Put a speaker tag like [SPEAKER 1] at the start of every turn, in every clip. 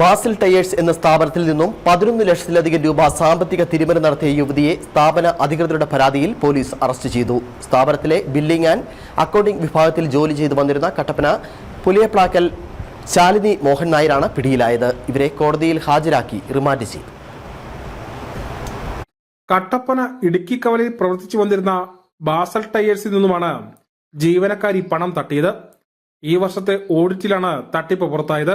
[SPEAKER 1] Basil tyres എന്ന സ്ഥാപനത്തിൽ നിന്നും പതിനൊന്ന് ലക്ഷത്തിലധികം രൂപ സാമ്പത്തിക തിരിമറി നടത്തിയ യുവതിയെ സ്ഥാപന അധികൃതരുടെ പരാതിയിൽ പോലീസ് അറസ്റ്റ് ചെയ്തു. സ്ഥാപനത്തിലെ ബില്ലിംഗ് ആൻഡ് അക്കൗണ്ടിംഗ് വിഭാഗത്തിൽ ജോലി ചെയ്തു വന്നിരുന്ന കട്ടപ്പന പുലിയപ്ലാക്കൽ ശാലിനി മോഹൻ നായരാണ് പിടിയിലായത്. ഇവരെ കോടതിയിൽ ഹാജരാക്കി റിമാൻഡ് ചെയ്തു.
[SPEAKER 2] കട്ടപ്പന ഇടുക്കി കവലയിൽ പ്രവർത്തിച്ചു വന്നിരുന്ന ബാസൽ ടയേഴ്സിൽ നിന്നുമാണ് ജീവനക്കാരി പണം തട്ടിയത്. ഈ വർഷത്തെ ഓഡിറ്റിലാണ് തട്ടിപ്പ് പുറത്തായത്.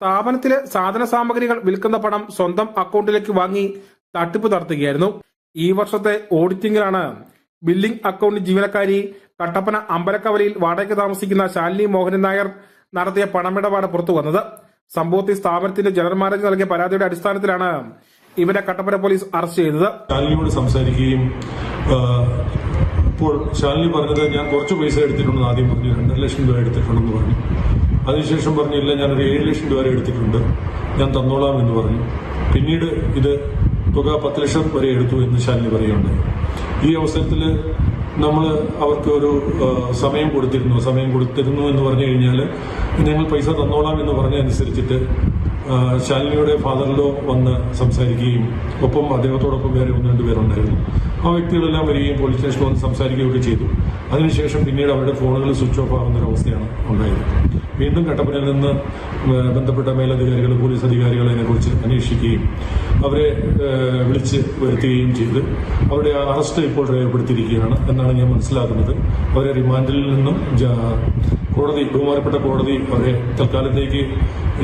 [SPEAKER 2] സ്ഥാപനത്തിലെ സാധന സാമഗ്രികൾ വിൽക്കുന്ന പണം സ്വന്തം അക്കൗണ്ടിലേക്ക് വാങ്ങി തട്ടിപ്പ് നടത്തുകയായിരുന്നു. ഈ വർഷത്തെ ഓഡിറ്റിംഗിലാണ് ബില്ലിംഗ് അക്കൗണ്ട് ജീവനക്കാരി കട്ടപ്പന അമ്പലക്കവലയിൽ വാടകയ്ക്ക് താമസിക്കുന്ന ശാലിനി മോഹനൻ നായർ നടത്തിയ പണമിടപാട് പുറത്തു വന്നത്. സംഭവത്തിൽ സ്ഥാപനത്തിന്റെ ജനറൽ മാനേജർ നൽകിയ പരാതിയുടെ അടിസ്ഥാനത്തിലാണ് ഇവരെ കട്ടപ്പന പോലീസ് അറസ്റ്റ് ചെയ്തത്.
[SPEAKER 3] ശാലിനിയോട് സംസാരിക്കുകയും ഇപ്പോൾ ശാലിനി പറഞ്ഞത് ഞാൻ കുറച്ച് പൈസ എടുത്തിട്ടുണ്ടെന്ന് ആദ്യം പറഞ്ഞു രണ്ടര ലക്ഷം രൂപ എടുത്തിട്ടുണ്ടെന്ന് പറഞ്ഞു. അതിനുശേഷം പറഞ്ഞു ഇല്ല ഞാനൊരു ഏഴ് ലക്ഷം രൂപ വരെ എടുത്തിട്ടുണ്ട്. ഞാൻ തന്നോളാം എന്ന് പറഞ്ഞു. പിന്നീട് ഇത് തുക പത്ത് ലക്ഷം വരെ എടുത്തു എന്ന് ശാലിനി പറയുകയുണ്ടായി. ഈ അവസരത്തിൽ നമ്മൾ അവർക്ക് ഒരു സമയം കൊടുത്തിരുന്നു. സമയം കൊടുത്തിരുന്നു എന്ന് പറഞ്ഞു കഴിഞ്ഞാൽ ഞങ്ങൾ പൈസ തന്നോളാം എന്ന് പറഞ്ഞതനുസരിച്ചിട്ട് ശാലിനിയുടെ ഫാദറിലോ വന്ന് സംസാരിക്കുകയും ഒപ്പം അദ്ദേഹത്തോടൊപ്പം വേറെ ഒന്ന് രണ്ട് പേരുണ്ടായിരുന്നു. ആ വ്യക്തികളെല്ലാം വരികയും പോലീസ് സ്റ്റേഷനിൽ വന്ന് സംസാരിക്കുകയൊക്കെ ചെയ്തു. അതിനുശേഷം പിന്നീട് അവരുടെ ഫോണുകൾ സ്വിച്ച് ഓഫ് ആകുന്ന ഒരു അവസ്ഥയാണ് ഉണ്ടായത്. വീണ്ടും കട്ടപ്പനയിൽ നിന്ന് ബന്ധപ്പെട്ട മേലധികാരികൾ പോലീസ് അധികാരികൾ അതിനെക്കുറിച്ച് അന്വേഷിക്കുകയും അവരെ വിളിച്ച് വരുത്തുകയും ചെയ്ത് അവരുടെ അറസ്റ്റ് ഇപ്പോൾ രേഖപ്പെടുത്തിയിരിക്കുകയാണ് എന്നാണ് ഞാൻ മനസ്സിലാക്കുന്നത്. അവരെ റിമാൻഡിൽ നിന്നും കോടതി ബഹുമാനപ്പെട്ട കോടതി അവരെ തൽക്കാലത്തേക്ക്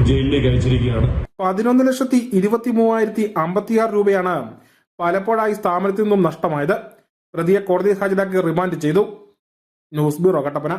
[SPEAKER 3] ജയിലിലേക്ക് അയച്ചിരിക്കുകയാണ്.
[SPEAKER 2] പതിനൊന്ന് ലക്ഷത്തി ഇരുപത്തി മൂവായിരത്തി അമ്പത്തിയാറ് രൂപയാണ് പലപ്പോഴായി സ്ഥാപനത്തിൽ നിന്നും നഷ്ടമായത്. പ്രതിയെ കോടതി ഹാജരാക്കി റിമാൻഡ് ചെയ്തു. News bureau Kattappana.